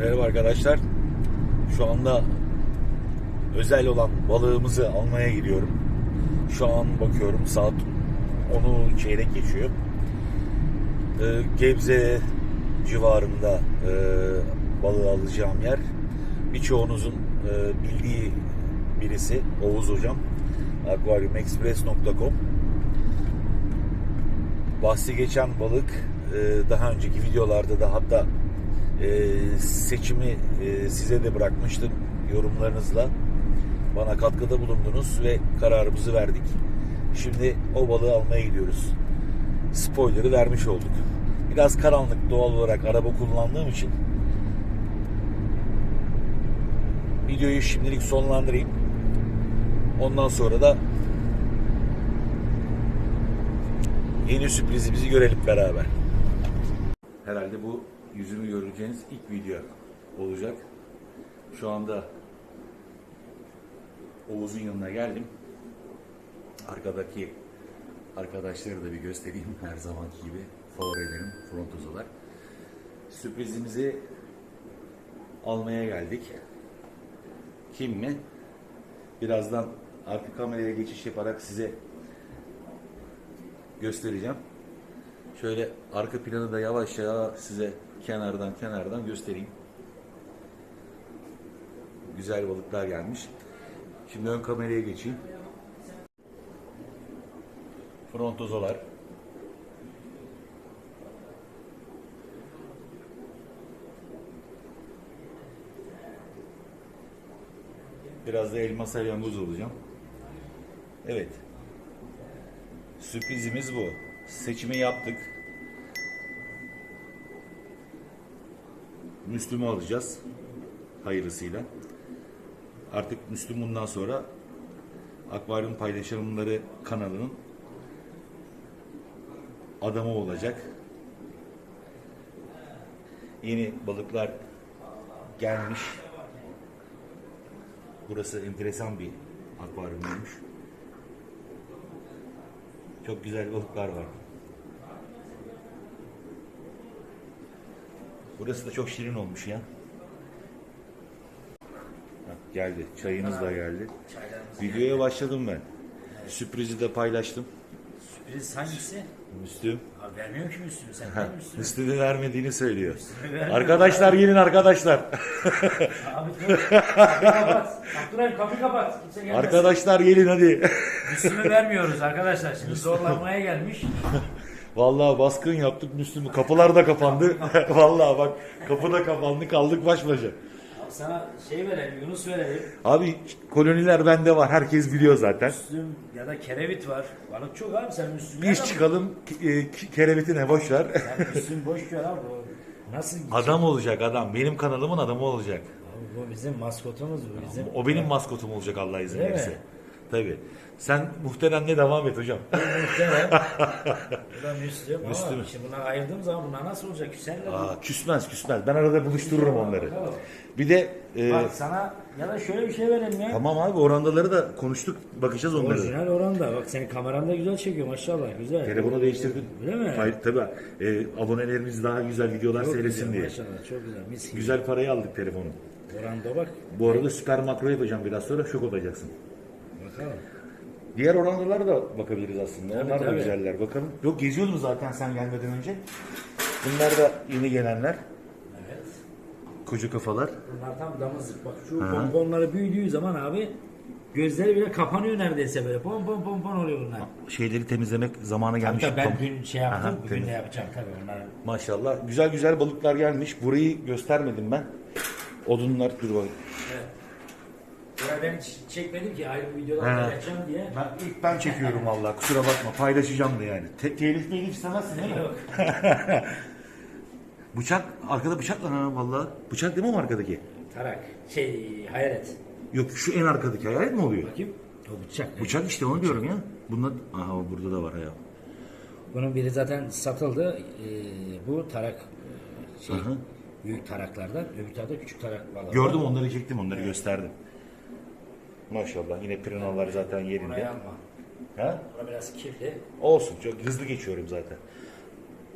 Merhaba arkadaşlar. Şu anda özel olan balığımızı almaya gidiyorum. Şu an bakıyorum saat 10'u çeyrek geçiyor. Ee, Gebze civarında e, balığı alacağım yer. Birçoğunuzun e, bildiği birisi Oğuz Hocam. aquariumexpress.com Bahsi geçen balık e, daha önceki videolarda da hatta e, seçimi e, size de bırakmıştım yorumlarınızla. Bana katkıda bulundunuz ve kararımızı verdik. Şimdi o balığı almaya gidiyoruz. Spoiler'ı vermiş olduk. Biraz karanlık doğal olarak araba kullandığım için videoyu şimdilik sonlandırayım. Ondan sonra da yeni sürprizimizi görelim beraber. Herhalde bu yüzümü göreceğiniz ilk video olacak. Şu anda Oğuz'un yanına geldim. Arkadaki arkadaşları da bir göstereyim her zamanki gibi. Favorelerim, frontozolar. Sürprizimizi almaya geldik. Kim mi? Birazdan arka kameraya geçiş yaparak size göstereceğim. Şöyle arka planı da yavaş yavaş size kenardan kenardan göstereyim. Güzel balıklar gelmiş. Şimdi ön kameraya geçeyim. Frontozolar. Biraz da elma salyangoz olacağım. Evet. Sürprizimiz bu. Seçimi yaptık. Müslüm'ü alacağız. Hayırlısıyla. Artık Müslüm bundan sonra Akvaryum Paylaşımları kanalının adamı olacak. Yeni balıklar gelmiş. Burası enteresan bir akvaryummuş. Çok güzel balıklar var. Burası da çok şirin olmuş ya. Hah, geldi. Çayınız da geldi. Videoya başladım ben. Sürprizi de paylaştım. Sürpriz hangisi? Müslüm. Abi vermiyorum ki Müslüm'ü sen Ha, ver Müslüm'ü. Müslüm'ü vermediğini söylüyor. vermiyor. Arkadaşlar gelin arkadaşlar. Abi dur. Kapıyı kapat. Abdurrahim kapıyı kapat. Kimse gelmesin. arkadaşlar gelin hadi. Müslüm'ü vermiyoruz arkadaşlar. Şimdi zorlanmaya gelmiş. Vallahi baskın yaptık Müslüm'ü. Kapılar da kapandı. Vallahi bak kapı da kapandı kaldık baş başa. Abi sana şey verelim, Yunus verelim. Abi koloniler bende var. Herkes biliyor zaten. Müslüm ya da kerevit var. Balık çok abi sen Müslüm. Biz çıkalım e, k- kerevitine boş ver. Müslüm boş ver abi. O Nasıl gidecek? adam olacak adam. Benim kanalımın adamı olacak. Abi bu bizim maskotumuz bu bizim. O benim maskotum olacak Allah izin Değil mi? verirse. Tabii. Sen muhteremle devam et hocam. Muhtemelen. Bu da Müslüm. Müslüm. Ama şimdi bunları ayırdığım zaman bunlar nasıl olacak? Küserler. mi? Aa, küsmez küsmez. Ben arada buluştururum onları. Bir de e, Bak sana ya da şöyle bir şey verelim ya. tamam abi orandaları da konuştuk. Bakacağız onlara. Orijinal oranda. Bak senin kameran da güzel çekiyor maşallah. Güzel. Telefonu değiştirdin. Öyle mi? Hayır tabii. E, abonelerimiz daha güzel videolar Çok seyretsin güzel, diye. Maşallah çok güzel. Mis gibi. Güzel parayı aldık telefonu. Oranda bak. Bu arada süper makro yapacağım biraz sonra şok olacaksın. Diğer orandalara da bakabiliriz aslında. Tabii, Onlar da tabii. güzeller. Bakalım. Yok geziyordum zaten sen gelmeden önce. Bunlar da yeni gelenler. Evet. Koca kafalar. Bunlar tam damızlık. Bak şu pomponları büyüdüğü zaman abi gözleri bile kapanıyor neredeyse böyle. Pom pom pom pom oluyor bunlar. Şeyleri temizlemek zamanı gelmiş. Hatta ben dün şey yaptım. Aha, bugün temiz. de yapacağım tabii onları. Maşallah. Güzel güzel balıklar gelmiş. Burayı göstermedim ben. Odunlar dur bakayım. Evet. Ben hiç çekmedim ki ayrı videolar He. paylaşacağım diye. Ben ilk ben çekiyorum vallahi. Kusura bakma. Paylaşacağım da yani. Te telif telif istemezsin değil mi? Yok. Bıçak arkada bıçak var ha vallahi. Bıçak değil mi o arkadaki? Tarak. Şey hayalet. Yok şu en arkadaki hayalet mi oluyor? Bakayım. O bıçak. Bıçak işte onu diyorum ya. Bunlar aha burada da var ya. Bunun biri zaten satıldı. Ee, bu tarak e, şey hı. büyük taraklardan. Öbür tarafta küçük tarak balığı. Gördüm onları çektim onları gösterdim. Maşallah yine piranalar zaten yerinde. Ha? Bura biraz kirli. Olsun çok hızlı geçiyorum zaten.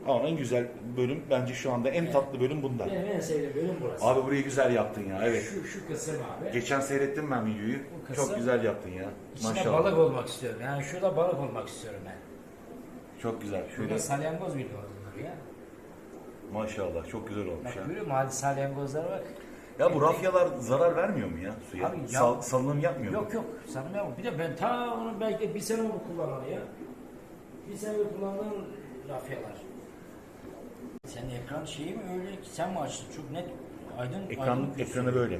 Ama en güzel bölüm bence şu anda en tatlı bölüm bunda. Benim en sevdiğim bölüm burası. Abi burayı güzel yaptın ya. Evet. Şu, şu kısım abi. Geçen seyrettim ben videoyu. Bu Çok güzel yaptın ya. İçinde Maşallah. balık olmak istiyorum. Yani şurada balık olmak istiyorum ben. Çok güzel. Şurada Şöyle salyangoz bile bunlar ya. maşallah çok güzel olmuş Bak görüyor musun? Hadi salyangozlar bak. Ya bu rafyalar zarar vermiyor mu ya suya? Abi ya- Sal- salınım yapmıyor mu? Yok yok sanmıyorum. Bir de ben ta onu belki bir sene onu kullanalı ya. Bir sene kullandığım rafyalar. Senin ekran şeyi mi öyle ki sen mi açtın? Çok net aydın Ekran, aydın gözüküyor. ekranı böyle.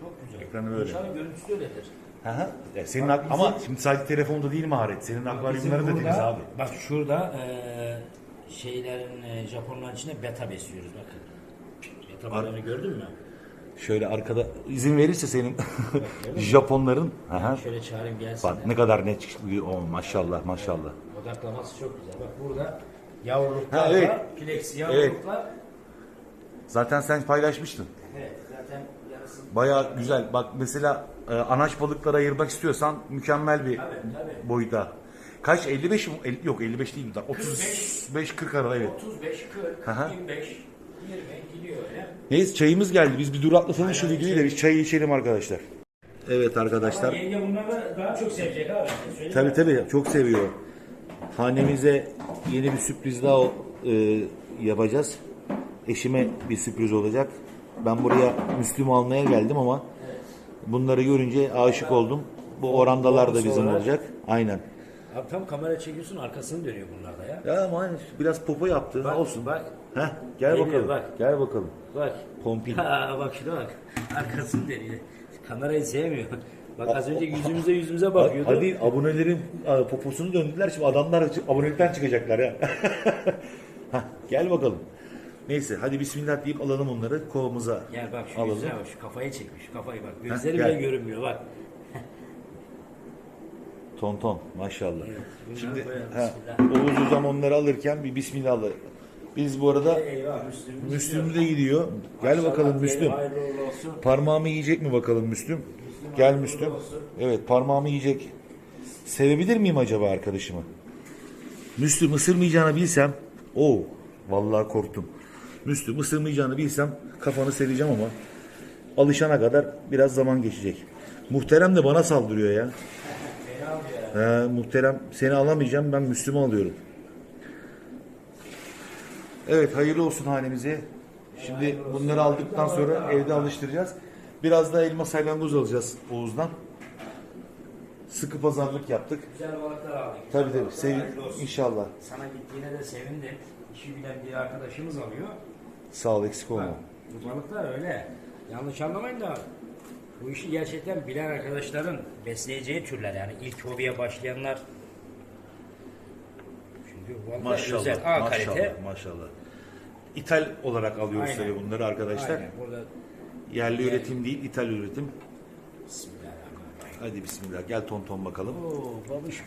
Çok güzel. ekranı böyle. İnşallah görüntüsü de öyledir. Hı hı. Ya senin Bak ak- bizim- ama şimdi sadece telefonda değil maharet. Senin akvaryumları da Bizim burada- abi. Bak şurada eee şeylerin e, Japonların içinde beta besliyoruz bakın. Beta balığını gördün mü? Şöyle arkada izin verirse senin Japonların hı. Şöyle çağırayım gelsin. Bak ne kadar net çıkıyor. Oh, maşallah maşallah. Odaklaması çok güzel. Bak burada yavruluklar Ha, evet. var. Plexi yavruluklar. Zaten sen paylaşmıştın. Evet. zaten yarısı. Baya güzel. Bak mesela e, anaç balıklara ayırmak istiyorsan mükemmel bir Tabii tabii. boyuta. Kaç 55 mi? El- yok 55 değil. 35 40 arada evet. 35, 40, Hı hı. 25, 20 gidiyor öyle. Neyse çayımız geldi. Biz bir duraklasana şu videoyu da biz çayı içelim arkadaşlar. Evet Ama arkadaşlar. yenge bunları daha çok sevecek abi. Söyleyeyim Tabi mi? tabi çok seviyor. Hanemize yeni bir sürpriz daha e, yapacağız. Eşime bir sürpriz olacak. Ben buraya Müslüm almaya geldim ama bunları görünce aşık oldum. Bu orandalar da bizim olacak. Aynen. Abi tam kamera çekiyorsun arkasını dönüyor bunlarda ya. Ya ama biraz popo yaptı. Bak, Olsun. Bak Heh, gel Geliyor, bakalım. bak. Gel bakalım. bak. Pompil. Ha, bak şuna bak. Arkasını dönüyor. Kamerayı sevmiyor. Bak az önce yüzümüze yüzümüze bakıyordu. Hadi abonelerin poposunu döndüler. Şimdi adamlar abonelikten çıkacaklar ya. Heh, gel bakalım. Neyse hadi bismillah deyip alalım onları kovamıza Gel bak şu alalım. yüzüne bak şu kafayı çekmiş. Kafayı bak. Gözleri gel. bile görünmüyor bak. Ton ton maşallah. bunları Şimdi koyalım, ha, bismillah. Oğuz hocam onları alırken bir bismillah alır. Biz bu arada Eyvah Müslüm. Müslüm de gidiyor. Gel bakalım Müslüm. Hayırlı uğurlu olsun. Parmağımı yiyecek mi bakalım Müslüm? Gel Müslüm. Evet parmağımı yiyecek. Sevebilir miyim acaba arkadaşımı? Müslüm ısırmayacağını bilsem. Oo vallahi korktum. Müslüm ısırmayacağını bilsem kafanı seveceğim ama alışana kadar biraz zaman geçecek. Muhterem de bana saldırıyor ya. He, muhterem seni alamayacağım ben Müslüm'ü alıyorum. Evet hayırlı olsun hanemize. Şimdi bunları aldıktan sonra evde alıştıracağız. Biraz da elma salyangoz alacağız Oğuz'dan. Sıkı pazarlık yaptık. Güzel balıklar aldık. Tabii tabii. Sevin, inşallah. Sana gittiğine de sevindim. İşi bilen bir arkadaşımız alıyor. Sağ ol eksik olma. Bu balıklar öyle. Yanlış anlamayın da bu işi gerçekten bilen arkadaşların besleyeceği türler yani ilk hobiye başlayanlar bu balıklar özel A maşallah, kalite. maşallah. İthal olarak alıyoruz Aynen. tabii bunları arkadaşlar. Aynen, burada Yerli üretim değil, ithal üretim. Bismillahirrahmanirrahim. Hadi bismillah. Gel ton ton bakalım. Oo babuş.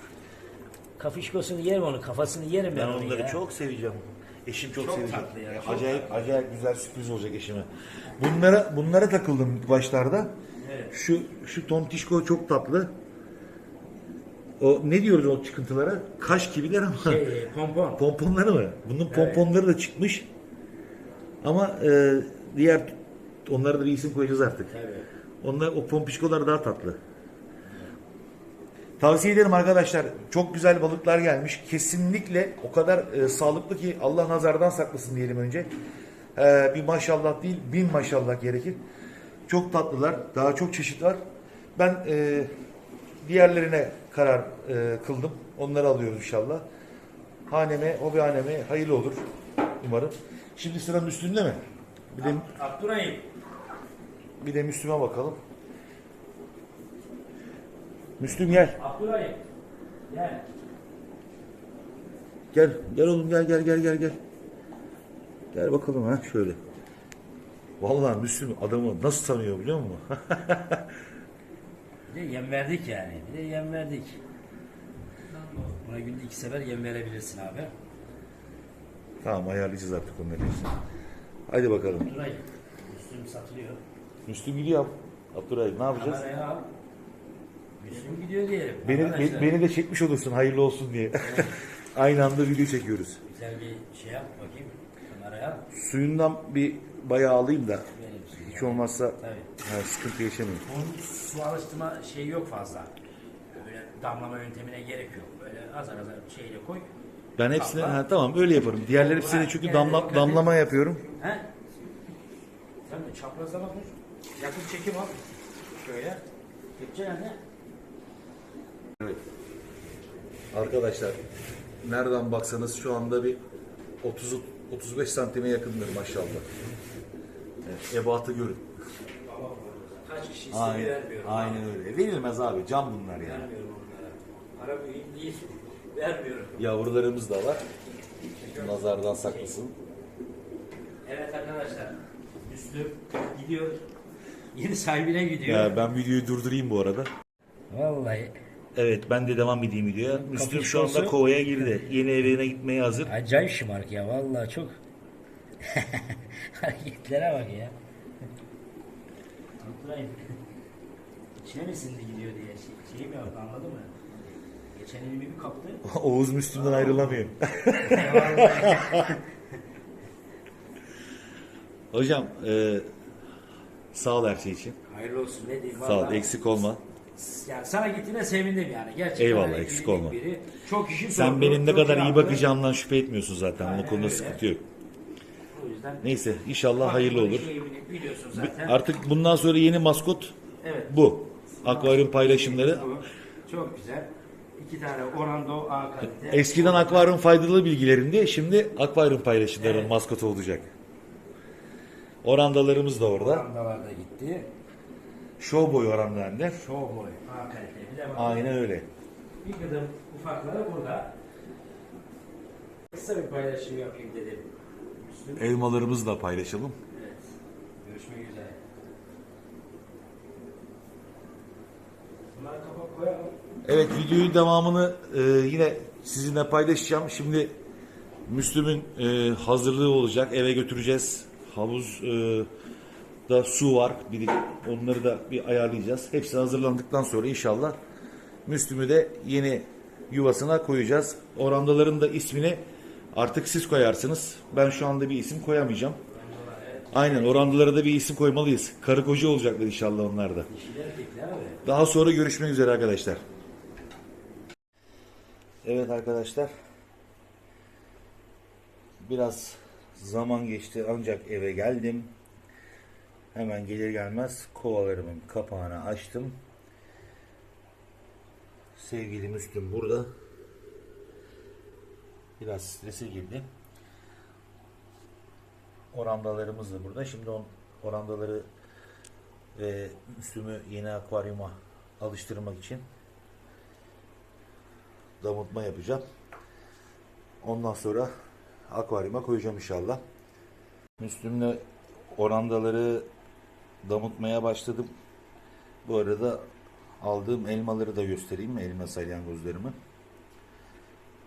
Kafişkosunu yerim onu, kafasını yerim ben, Ben onu onları ya. çok seveceğim. Eşim çok, Çok sevecek. tatlı ya, çok acayip acayip güzel sürpriz olacak eşime. Bunlara bunlara takıldım ilk başlarda. Evet. Şu şu tontişko çok tatlı. O ne diyoruz o çıkıntılara? Kaş gibiler ama. Şey, pompon. Pomponları mı? Bunun pomponları da çıkmış. Ama e, diğer onlara da bir isim koyacağız artık. Tabii. Onlar o pompişkolar daha tatlı. Tavsiye ederim arkadaşlar. Çok güzel balıklar gelmiş. Kesinlikle o kadar e, sağlıklı ki Allah nazardan saklasın diyelim önce. E, bir maşallah değil, bin maşallah gerekir. Çok tatlılar. Daha çok çeşit var. Ben e, diğerlerine karar e, kıldım. Onları alıyoruz inşallah. Haneme, hobi haneme hayırlı olur umarım. Şimdi sıra Müslüm'de mi? Bir de, Abdurrahim. bir de Müslüm'e bakalım. Müslüm gel. Abdurrahim. Gel. Gel, gel oğlum gel gel gel gel gel. Gel bakalım ha şöyle. Vallahi Müslüm adamı nasıl tanıyor biliyor musun? Bir de yem verdik yani. Bir de yem verdik. Buna günde iki sefer yem verebilirsin abi. tamam ayarlayacağız artık onları hepsini. Hadi bakalım. Abdurrahim. Müslüm satılıyor. Müslüm gidiyor. Abdurrahim ne yapacağız? Kameraya al. Müslüm gidiyor diyelim. Beni, Arkadaşlar. beni, de çekmiş olursun hayırlı olsun diye. Aynı anda video çekiyoruz. Güzel bir şey yap bakayım. Kameraya. Suyundan bir bayağı alayım da Hiç olmazsa Tabii. ha, sıkıntı yaşamayayım. Onun su alıştırma şeyi yok fazla. Böyle damlama yöntemine gerek yok. Böyle azar azar şeyle koy. Ben hepsine Damla. ha, tamam öyle yaparım. Diğerleri hepsine Ha, çünkü damla, dikkat et. damlama yapıyorum. He? Sen de çaprazlama dur. Yakın çekim al. Şöyle. Nerede? Evet. Arkadaşlar nereden baksanız şu anda bir 30 35 santime yakındır maşallah. Evet, ebatı görün. Kaç kişi istedi vermiyorum. aynen öyle. Verilmez abi cam bunlar yani. Vermiyorum onlara. Para mühim değil. Vermiyorum. Yavrularımız da var. Nazardan saklasın. Evet arkadaşlar. Müslüm gidiyor. Yeni sahibine gidiyor. Ya ben videoyu durdurayım bu arada. Vallahi Evet ben de devam edeyim videoya. Müslüm şu anda kovaya girdi. Yeni evine gitmeye hazır. acayip şımarık ya vallahi çok. Hareketlere bak ya. Abdurrahim. İçine mi sindi gidiyor diye şey, şey mi yaptı anladın mı? Geçen elimi bir kaptı. Oğuz Müslüm'den ayrılamıyor. Hocam e, sağ ol her şey için. Hayırlı olsun ne diyeyim Sağ ol vallahi. eksik olma. Yani sana gittiğine sevindim yani. Gerçekten Eyvallah, hani eksik iyilik olma. Biri. Çok işi Sen sordu, benim ne çok kadar iyi yaptı. bakacağımdan şüphe etmiyorsun zaten. Bunun Aynen konuda öyle. sıkıntı yok. O yüzden Neyse inşallah hayırlı olur. Biliyorsun zaten. Artık bundan sonra yeni maskot evet. bu. Akvaryum paylaşımları. Bu. Çok güzel. İki tane Orando A kalite. Eskiden akvaryum faydalı bilgilerindi. Şimdi akvaryum paylaşımlarının Evet. maskotu olacak. Orandalarımız da orada. Orandalar da gitti. Show boy orandalar. Showboy A kalite. Bir de. Aynen öyle. Bir gıdım ufakları burada. Kısa bir paylaşım yapayım dedim. Müslüm. Elmalarımızı da paylaşalım. Evet. Görüşmek üzere. Bunları kapak koyalım. Evet videoyu devamını e, yine sizinle paylaşacağım. Şimdi Müslüm'ün e, hazırlığı olacak. Eve götüreceğiz. Havuz e, da su var. Bir onları da bir ayarlayacağız. Hepsi hazırlandıktan sonra inşallah Müslüm'ü de yeni yuvasına koyacağız. Orandaların da ismini artık siz koyarsınız. Ben şu anda bir isim koyamayacağım. Aynen orandalara da bir isim koymalıyız. Karı koca olacaklar inşallah onlar da. Daha sonra görüşmek üzere arkadaşlar. Evet arkadaşlar. Biraz zaman geçti ancak eve geldim. Hemen gelir gelmez kovalarımın kapağını açtım. Sevgili Müslüm burada. Biraz strese girdi. Orandalarımız da burada. Şimdi on, orandaları ve Müslüm'ü yeni akvaryuma alıştırmak için damıtma yapacağım. Ondan sonra akvaryuma koyacağım inşallah. Müslüm'le orandaları damıtmaya başladım. Bu arada aldığım elmaları da göstereyim. Elma salyangozlarımı.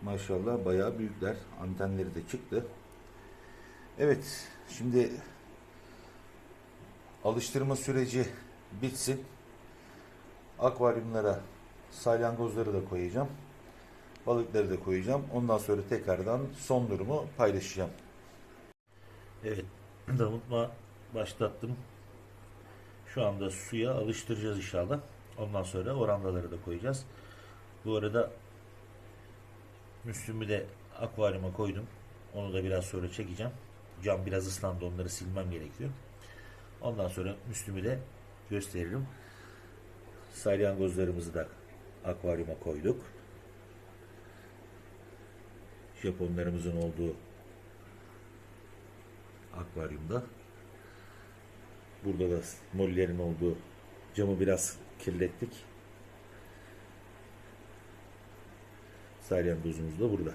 Maşallah bayağı büyükler. Antenleri de çıktı. Evet. Şimdi alıştırma süreci bitsin. Akvaryumlara salyangozları da koyacağım. Balıkları da koyacağım. Ondan sonra tekrardan son durumu paylaşacağım. Evet, damıtma başlattım. Şu anda suya alıştıracağız inşallah. Ondan sonra orandaları da koyacağız. Bu arada Müslüm'ü de akvaryuma koydum. Onu da biraz sonra çekeceğim. Cam biraz ıslandı onları silmem gerekiyor. Ondan sonra Müslüm'ü de gösteririm. Salyangozlarımızı da akvaryuma koyduk. Japonlarımızın olduğu akvaryumda. Burada da mollerin olduğu camı biraz kirlettik. Salyangozumuz da burada.